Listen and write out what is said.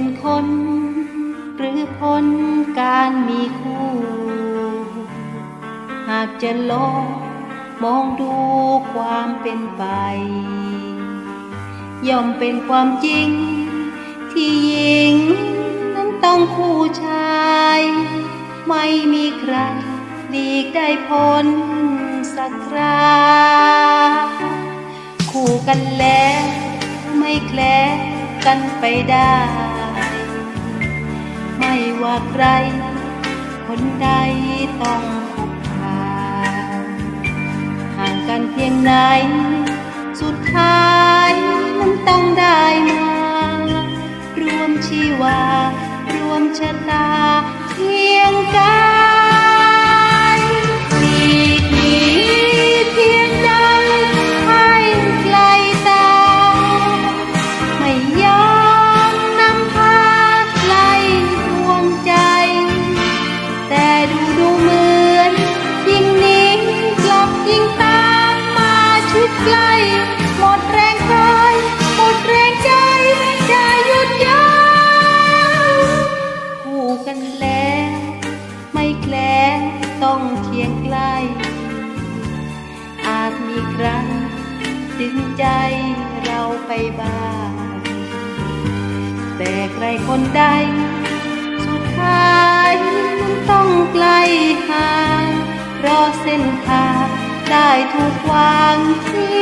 ็นคน หรือพ้นการมีคู่ หากจะลองมองดูความเป็นไป ย่อมเป็นความจริง ที่หญิง นั้นต้องคู่ชาย ไม่มีใครหลีกได้พ้นสักคราคู่กันแล้วไม่แคล้กันไปได้ ว่าใคร คนใดต้องพบผ่านห่างกันเพียงไหน สุดท้ายมันต้องได้มา รวมชีวา รวมชะตา หมดแรงกายหมดแรงใจจะหยุดยั้งคู่กันแล้ว ไม่แคล้วต้องเคียงใกล้อาจมีครั้งดึงใจเราไปบ้างแต่ใครคนใด สุดท้ายมันต้องไกลห่างเพราะเส้นทางได้ถูกวางคิดไว้